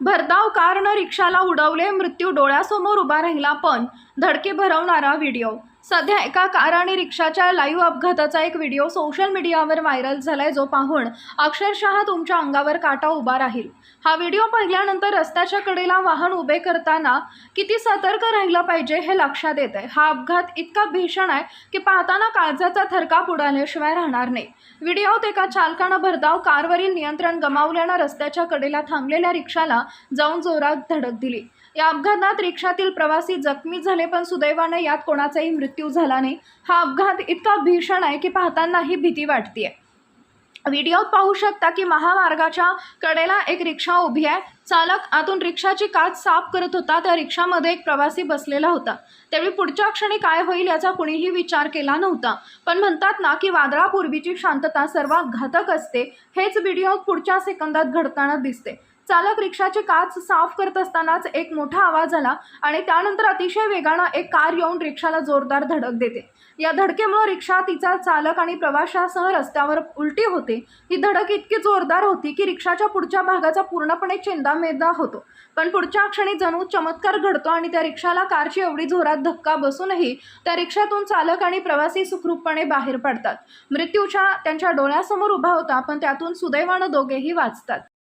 भरधाव कारनं रिक्षाला उडवले मृत्यू डोळ्यासमोर उभा राहिला पण धडके भरवणारा व्हिडिओ सध्या एका कार आणि रिक्षाच्या लाईव्ह अपघाताचा एक व्हिडिओ सोशल मीडियावर व्हायरल झालाय जो पाहून अक्षरशः तुमच्या अंगावर काटा उभा राहील. हा व्हिडिओ पाहिल्यानंतर रस्त्याच्या कडेला वाहन उभे करताना किती सतर्क राहिलं पाहिजे हे लक्षात येत आहे हा अपघात इतका भीषण आहे की पाहताना काळजाचा थरकाप उडाल्याशिवाय राहणार नाही. व्हिडिओत एका चालकानं भरधाव कारवरील नियंत्रण गमावल्यानं रस्त्याच्या कडेला थांबलेल्या रिक्षाला जाऊन जोरात धडक दिली. या अपघातात रिक्षातील प्रवासी जखमी झाले पण सुदैवाने यात कोणाचाही मृत्यू झाला नाही हा अपघात इतका भीषण आहे की पाहतानाही भीती वाटते व्हिडिओत पाहू शकता की महामार्गाच्या कडेला एक रिक्षा उभी आहे. चालक आतून रिक्षाची काच साफ करत होता. त्या रिक्षामध्ये एक प्रवासी बसलेला होता. त्यावेळी पुढच्या क्षणी काय होईल याचा कुणीही विचार केला नव्हता. पण म्हणतात ना की वादळापूर्वीची शांतता सर्वात घातक असते. हेच व्हिडिओ पुढच्या सेकंदात घडताना दिसते. चालक रिक्षाची काच साफ करत असतानाच एक मोठा आवाज आला आणि त्यानंतर अतिशय वेगानं एक कार येऊन रिक्षाला जोरदार धडक देते. या धडकेमुळे रिक्षा तिचा चालक आणि प्रवाशासह रस्त्यावर उलटी होते. ही धडक इतकी जोरदार होती की रिक्षाच्या पुढच्या भागाचा पूर्णपणे चेंदामेदा होतो. पण पुढच्या क्षणी जणू चमत्कार घडतो आणि त्या रिक्षाला कारची एवढी जोरात धक्का बसूनही त्या रिक्षातून चालक आणि प्रवासी सुखरूपपणे बाहेर पडतात. मृत्यूच्या त्यांच्या डोळ्यासमोर उभा होता पण त्यातून सुदैवानं दोघेही वाचतात.